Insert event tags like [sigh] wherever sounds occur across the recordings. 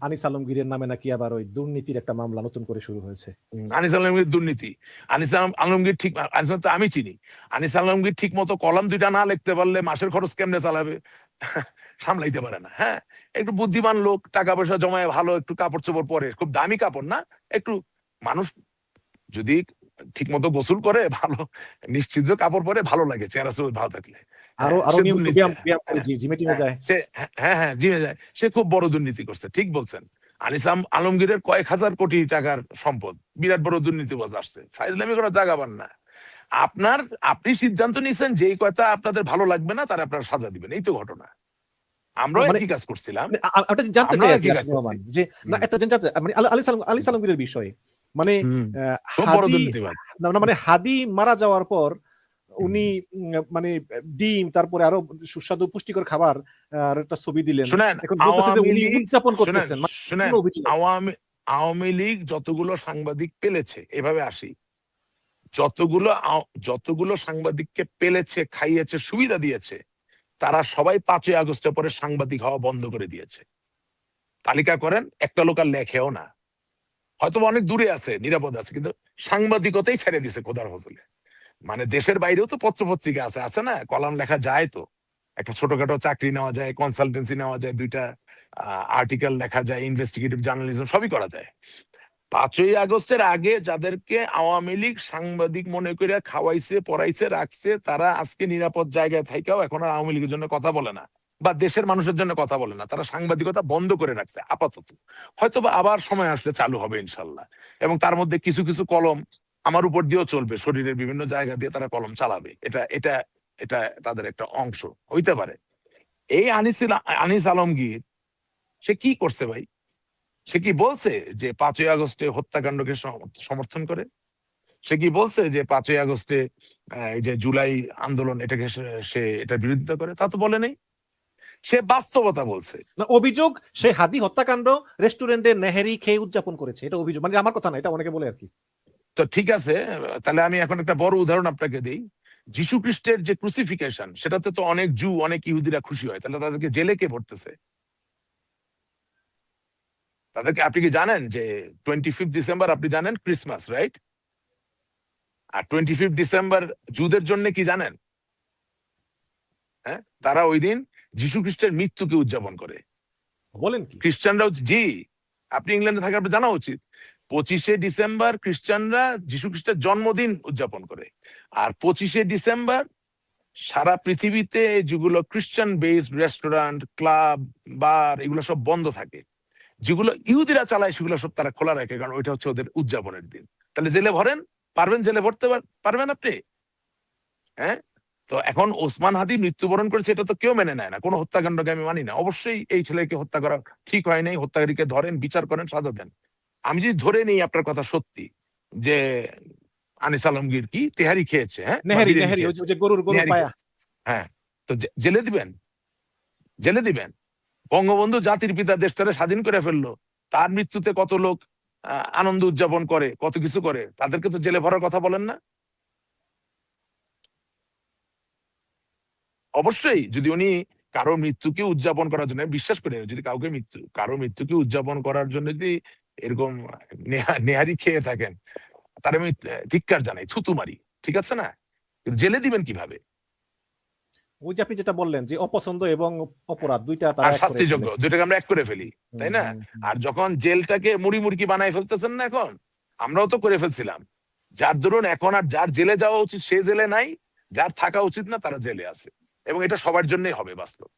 আনিস আলমগীরের নামে নাকি আবার ওই দুর্নীতির একটা মামলা নতুন করে শুরু হয়েছে। আনিস আলমগীর দুর্নীতি। আনিস আলমগীর ঠিক আনিস তো আমি চিনি। আনিস আলমগীর ঠিক মতো কলম দুইটা না লিখতে পারলে মাসের খরচ কেমনে চালাবে? [laughs] সামলাইতে পারে না হ্যাঁ? একটু বুদ্ধিমান লোক টাকা পয়সা জমায় ভালো, একটু কাপড় চোপড় পরে, খুব দামি কাপড় না? একটু মানুষ যদি ঠিক মতো গোসল করে, ভালো, নিশ্চিত কাপড় পরে ভালো লাগে, চেহারা ভালো থাকলে। আরও হ্যাঁ, আরও জিমে টিমে যায়। সে হ্যাঁ হ্যাঁ জিমে যায়। সে খুব বড় দুর্নীতি করছে ঠিক বলছেন। আনিসাম আলমগীরের কয়েক হাজার কোটি টাকার সম্পদ বিরাট বড় দুর্নীতিবাজ আসছে। ফাইজলামি করার জায়গা পান না। আপনার আপনি সিদ্ধান্ত নিয়েছেন যেই কথা আপনাদের ভালো লাগবে না তার আপনারা সাজা দিবেন। এই তো ঘটনা। আমরাও মানে- একই কাজ করছিলাম। জানতে আমরা চাই? যে না। জানতে মানে আলি সালাম আলি সালামগীরের বিষয়ে। মানে হাদি মানে হাদি মারা যাওয়ার পর উনি মানে ডিম তারপরে আরও সুস্বাদু পুষ্টিকর খাবার আর একটা ছবি দিলেন। এখন বলতেছে যে উনি উদযাপন করতেছেন মানে। আওয়ামী আওয়ামী লীগ যতগুলো সাংবাদিক পেলেছে এভাবে আসি। যতগুলো যতগুলো সাংবাদিককে পেলেছে খাইয়েছে সুবিধা দিয়েছে তারা সবাই পাঁচই আগস্টের পরে সাংবাদিক হওয়া বন্ধ করে দিয়েছে। তালিকা করেন একটা লোক আর লেখেও না। হয়তো অনেক দূরে আছে নিরাপদ আছে কিন্তু সাংবাদিকতাই ছেড়ে দিছে খোদার ফজলে। মানে দেশের বাইরেও তো পত্র পত্রিকা আছে আছে না? কলাম লেখা যায় তো। একটা ছোটখাটো চাকরি নেওয়া যায় কনসালটেন্সি নেওয়া যায়, দুইটা আর্টিকেল লেখা যায় ইনভেস্টিগেটিভ জার্নালিজম সবই করা যায়। পাঁচই আগস্টের আগে যাদেরকে আওয়ামী লীগ সাংবাদিক মনে করে খাওয়াইছে, পড়াইছে, রাখছে, তারা আজকে নিরাপদ জায়গায় থাইকাও এখন আর আওয়ামী লীগের জন্য কথা বলে না। বা দেশের মানুষের জন্য কথা বলে না। তারা সাংবাদিকতা বন্ধ করে রাখছে, আপাতত। হয়তো আবার সময় আসলে চালু হবে ইনশাল্লাহ। এবং তার মধ্যে কিছু কিছু কলম আমার উপর দিয়েও চলবে। শরীরের বিভিন্ন জায়গা দিয়ে তারা কলম চালাবে। এটা এটা এটা তাদের একটা অংশ। হইতে পারে। এই আনিস আনিস আলমগীর, সে কি করছে ভাই? সে কি বলছে যে পাঁচই আগস্টে হত্যাকাণ্ডকে সমর্থন করে? সে কি বলছে যে পাঁচই আগস্টে যে জুলাই আন্দোলন এটাকে সে এটা বিরোধিতা করে? তা তো বলে নেই। সে বাস্তবতা বলছে। না, অভিযোগ, সে হাদি হত্যাকাণ্ড, রেস্টুরেন্টে নেহেরি খেয়ে উদযাপন করেছে। এটা অভিযোগ। মানে আমার কথা না, এটা অনেকে বলে আর কি। তো ঠিক আছে তাহলে আমি এখন একটা বড় উদাহরণ আপনাকে দিই। যীশু খ্রিস্টের যে ক্রুসিফিকেশন সেটাতে তো অনেক জু অনেক ইহুদিরা খুশি হয়। তাহলে তাদেরকে জেলে কে ভরতেছে? তাদেরকে আপনি কি জানেন যে টোয়েন্টি ফিফথ ডিসেম্বর আপনি জানেন ক্রিসমাস রাইট আর টোয়েন্টি ফিফথ ডিসেম্বর জুদের জন্য কি জানেন? হ্যাঁ তারা ওই দিন যীশু খ্রিস্টের মৃত্যুকে উদযাপন করে। বলেন খ্রিস্টানরাও জি আপনি ইংল্যান্ডে থাকার জানা উচিত। পঁচিশে ডিসেম্বর খ্রিস্টানরা যীশু খ্রিস্টের জন্মদিন উদযাপন করে। আর পঁচিশে ডিসেম্বর সারা পৃথিবীতে যেগুলো খ্রিস্টান বেসড রেস্টুরেন্ট, ক্লাব, বার এগুলো সব বন্ধ থাকে। যেগুলো ইহুদিরা চালায় সেগুলো সব তারা খোলা রাখে, কারণ ওইটা হচ্ছে ওদের উদযাপনের দিন। তাহলে জেলে ভরেন? পারবেন জেলে ভরতে পারবেন আপনি? হ্যাঁ? তো এখন ওসমান হাদি মৃত্যুবরণ করেছে, এটা তো কেউ মেনে নেয় না। কোনো হত্যাকাণ্ডকে আমি মানি না। অবশ্যই এই ছেলেকে হত্যা করা ঠিক হয় নাই। হত্যাকারীকে ধরেন, বিচার করেন সাজা দেন আমি যদি ধরে নেই আপনার কথা সত্যি যে আনিস আলমগীর কি তেহারি খেয়েছে হ্যাঁ? গরুর হ্যাঁ তো জেলে দিবেন জেলে দিবেন। বঙ্গবন্ধু জাতির পিতা দেশটারে স্বাধীন করে ফেলল। তার মৃত্যুতে কত লোক আনন্দ উদযাপন করে কত কিছু করে তাদেরকে তো জেলে ভরার কথা বলেন না? অবশ্যই যদি উনি কারও মৃত্যুকে উদযাপন করার জন্য বিশ্বাস করি যদি কাউকে মৃত্যু কারও মৃত্যুকে উদযাপন করার জন্য যদি এরকম নেহারি খেয়ে থাকেন। তার আমি ধিক্কার জানাই থুতু মারি ঠিক আছে না? জেলে দিবেন কীভাবে? ওই যে আপনি যেটা বললেন যে অপছন্দ এবং অপরাধ দুইটা তারা শাস্তিযোগ্য দুইটাকে আমরা এক করে ফেলি তাই না? আর যখন জেলটাকে মুড়ি মুড়কি বানাই ফেলতেছেন না এখন আমরাও তো করে ফেলছিলাম। যার ধরুন এখন আর যার জেলে যাওয়া উচিত সে জেলে নাই যার থাকা উচিত না তারা জেলে আছে। এবং এটা সবার জন্যই হবে বাস্তব।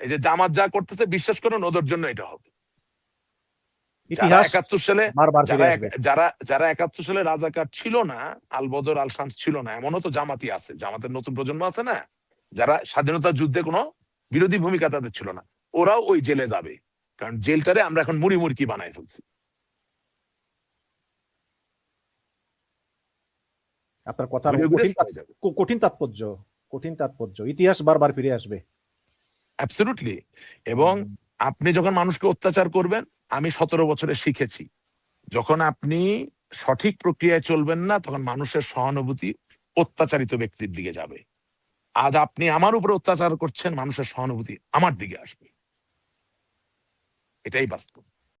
এই যে জামাত যা করতেছে বিশ্বাস করুন ওদের জন্য এটা হবে। যারা একাত্তর সালে যারা যারা একাত্তর রাজাকার ছিল না আলবদর আল শামস ছিল না এমনও তো জামাতি আছে জামাতের নতুন প্রজন্ম আছে না যারা স্বাধীনতা যুদ্ধে কোনো বিরোধী ভূমিকা তাদের ছিল না ওরাও ওই জেলে যাবে কারণ জেলটারে আমরা এখন মুড়ি মুড়কি বানাই ফেলছি। আপনার তাৎ- কঠিন তাৎপর্য কঠিন তাৎপর্য। ইতিহাস বারবার ফিরে আসবে। অ্যাবসলুটলি এবং আপনি যখন মানুষকে অত্যাচার করবেন আমি সতেরো বছরে শিখেছি। যখন আপনি সঠিক প্রক্রিয়ায় চলবেন না, তখন মানুষের সহানুভূতি অত্যাচারিত ব্যক্তির দিকে যাবে। আজ আপনি আমার উপরে অত্যাচার করছেন, মানুষের সহানুভূতি আমার দিকে আসবে। এটাই বাস্তব।